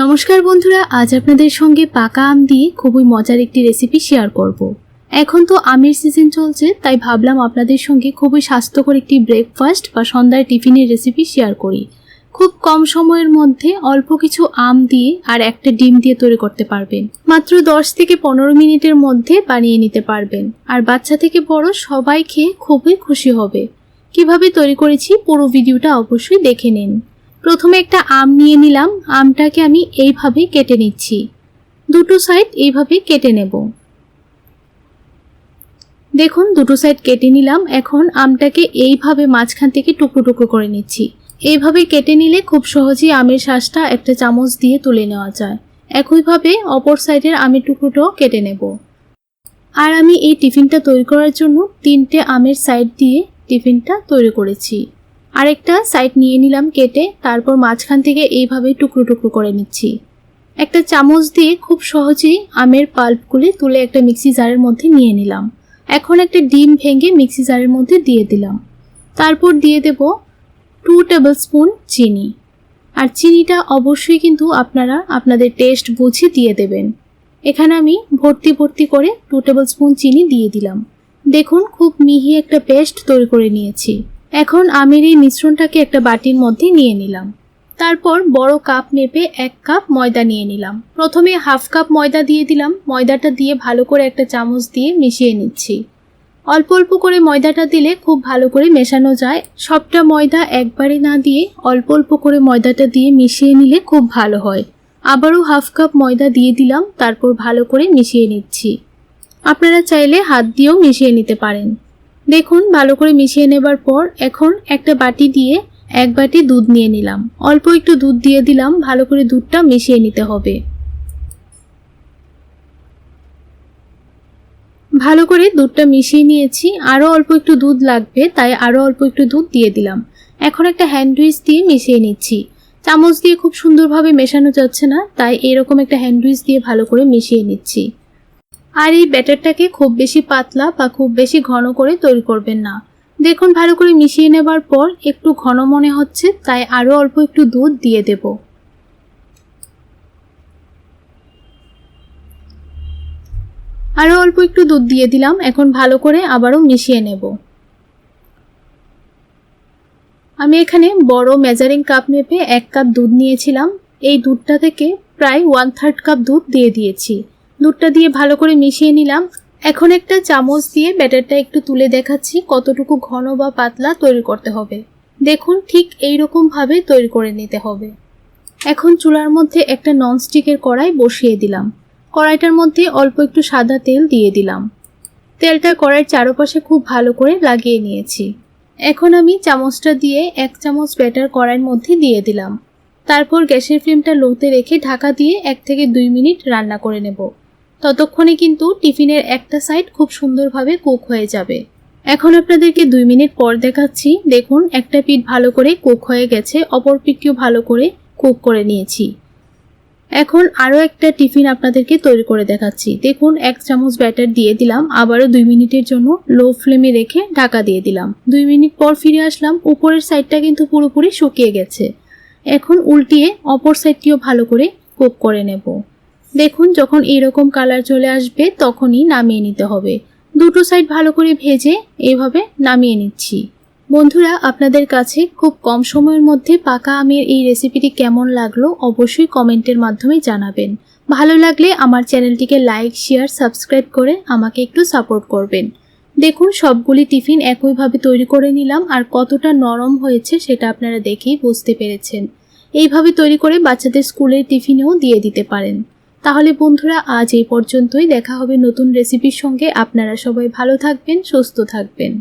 নমস্কার বন্ধুরা, আজ আপনাদের সঙ্গে পাকা আম দিয়ে খুবই মজার একটি রেসিপি শেয়ার করব। এখন তো আমের সিজন চলছে, তাই ভাবলাম আপনাদের সঙ্গে খুবই স্বাস্থ্যকর একটি ব্রেকফাস্ট বা সন্ধ্যার টিফিনের রেসিপি শেয়ার করি। খুব কম সময়ের মধ্যে অল্প কিছু আম দিয়ে আর একটা ডিম দিয়ে তৈরি করতে পারবেন। মাত্র দশ থেকে পনেরো মিনিটের মধ্যে বানিয়ে নিতে পারবেন। আর বাচ্চা থেকে বড় সবাই খেয়ে খুবই খুশি হবে। কীভাবে তৈরি করেছি পুরো ভিডিওটা অবশ্যই দেখে নিন। প্রথমে একটা আম নিয়ে নিলাম, আমটাকে আমি এইভাবে কেটে নিচ্ছি। দুটো সাইড এইভাবে কেটে নেব। দেখুন, দুটো সাইড কেটে নিলাম, এখন আমটাকে এইভাবে মাঝখান থেকে টুকরো টুকরো করে নিচ্ছি। এইভাবে কেটে নিলে খুব সহজেই আমের শ্বাসটা একটা চামচ দিয়ে তুলে নেওয়া যায়। একইভাবে অপর সাইডের আমের টুকরোটাও কেটে নেব। আর আমি এই টিফিনটা তৈরি করার জন্য তিনটে আমের সাইড দিয়ে টিফিনটা তৈরি করেছি। আরেকটা সাইড নিয়ে নিলাম কেটে, তারপর মাঝখান থেকে এইভাবে টুকরো টুকরো করে নিচ্ছি। একটা চামচ দিয়ে খুব সহজেই আমের পাল্পগুলি তুলে একটা মিক্সি জারের মধ্যে নিয়ে নিলাম। এখন একটা ডিম ভেঙে মিক্সি জারের মধ্যে দিয়ে দিলাম। তারপর দিয়ে দেব টু টেবিল স্পুন চিনি। আর চিনিটা অবশ্যই কিন্তু আপনারা আপনাদের টেস্ট বুঝে দিয়ে দেবেন। এখানে আমি ভর্তি ভর্তি করে টু টেবিল স্পুন চিনি দিয়ে দিলাম। দেখুন, খুব মিহি একটা পেস্ট তৈরি করে নিয়েছি। এখন আমের এই মিশ্রণটাকে একটা বাটির মধ্যে নিয়ে নিলাম। তারপর বড় কাপ মেপে এক কাপ ময়দা নিয়ে নিলাম। প্রথমে হাফ কাপ ময়দা দিয়ে দিলাম। ময়দাটা দিয়ে ভালো করে একটা চামচ দিয়ে মিশিয়ে নিচ্ছি। অল্প অল্প করে ময়দাটা দিলে খুব ভালো করে মেশানো যায়। সবটা ময়দা একবারে না দিয়ে অল্প অল্প করে ময়দাটা দিয়ে মিশিয়ে নিলে খুব ভালো হয়। আবারও হাফ কাপ ময়দা দিয়ে দিলাম। তারপর ভালো করে মিশিয়ে নিচ্ছি। আপনারা চাইলে হাত দিয়েও মিশিয়ে নিতে পারেন। দেখুন, ভালো করে মিশিয়ে নেবার পর এখন একটা বাটি দিয়ে এক বাটি দুধ নিয়ে নিলাম। অল্প একটু দুধ দিয়ে দিলাম, ভালো করে দুধটা মিশিয়ে নিতে হবে। ভালো করে দুধটা মিশিয়ে নিয়েছি। আরও অল্প একটু দুধ লাগবে, তাই আরও অল্প একটু দুধ দিয়ে দিলাম। এখন একটা হ্যান্ড উইচ দিয়ে মিশিয়ে নিচ্ছি। চামচ দিয়ে খুব সুন্দরভাবে মেশানো যাচ্ছে না, তাই এরকম একটা হ্যান্ড উইচ দিয়ে ভালো করে মিশিয়ে নিচ্ছি। আর এই ব্যাটারটাকে খুব বেশি পাতলা বা খুব বেশি ঘন করে তৈরি করবেন না। দেখুন ভালো করে মিশিয়ে নেবার পর একটু ঘন মনে হচ্ছে, তাই আরও অল্প একটু দুধ দিয়ে দেব। আরও অল্প একটু দুধ দিয়ে দিলাম, এখন ভালো করে আবারও মিশিয়ে নেব। আমি এখানে বড় মেজারিং কাপ মেপে এক কাপ দুধ নিয়েছিলাম। এই দুধটা থেকে প্রায় ওয়ান থার্ড কাপ দুধ দিয়ে দিয়েছি। দুধটা দিয়ে ভালো করে মিশিয়ে নিলাম। এখন একটা চামচ দিয়ে ব্যাটারটা একটু তুলে দেখাচ্ছি কতটুকু ঘন বা পাতলা তৈরি করতে হবে। দেখুন, ঠিক এই ভাবে তৈরি করে নিতে হবে। এখন চুলার মধ্যে একটা ননস্টিকের কড়াই বসিয়ে দিলাম। কড়াইটার মধ্যে অল্প একটু সাদা তেল দিয়ে দিলাম। তেলটা কড়াইয়ের চারপাশে খুব ভালো করে লাগিয়ে নিয়েছি। এখন আমি চামচটা দিয়ে এক চামচ ব্যাটার কড়াইয়ের মধ্যে দিয়ে দিলাম। তারপর গ্যাসের ফ্লেমটা লোতে রেখে ঢাকা দিয়ে এক থেকে দুই মিনিট রান্না করে নেব। ততক্ষণে কিন্তু টিফিনের একটা সাইড খুব সুন্দরভাবে কুক হয়ে যাবে। এখন আপনাদেরকে দুই মিনিট পর দেখাচ্ছি, দেখুন একটা পিঠ ভালো করে কুক হয়ে গেছে, অপর পিঠটিও ভালো করে কুক করে নিয়েছি। এখন আরও একটা টিফিন আপনাদেরকে তৈরি করে দেখাচ্ছি। দেখুন, এক চামচ ব্যাটার দিয়ে দিলাম, আবারও দুই মিনিটের জন্য লো ফ্লেমে রেখে ঢাকা দিয়ে দিলাম। দুই মিনিট পর ফিরে আসলাম, উপরের সাইডটা কিন্তু পুরোপুরি শুকিয়ে গেছে। এখন উল্টিয়ে অপর সাইডটিও ভালো করে কুক করে নেব। দেখুন, যখন এরকম কালার চলে আসবে, তখনই নামিয়ে নিতে হবে। দুটো সাইড ভালো করে ভেজে এইভাবে নামিয়ে নিচ্ছি। বন্ধুরা, আপনাদের কাছে খুব কম সময়ের মধ্যে পাকা আমের এই রেসিপিটি কেমন লাগল অবশ্যই কমেন্টের মাধ্যমে জানাবেন। ভালো লাগলে আমার চ্যানেলটিকে লাইক শেয়ার সাবস্ক্রাইব করে আমাকে একটু সাপোর্ট করবেন। দেখুন, সবগুলি টিফিন একইভাবে তৈরি করে নিলাম আর কতটা নরম হয়েছে সেটা আপনারা দেখেই বুঝতে পেরেছেন। এইভাবে তৈরি করে বাচ্চাদের স্কুলের টিফিনেও দিয়ে দিতে পারেন। তাহলে বন্ধুরা, আজ এই পর্যন্তই। দেখা হবে নতুন রেসিপির সঙ্গে। আপনারা সবাই ভালো থাকবেন, সুস্থ থাকবেন।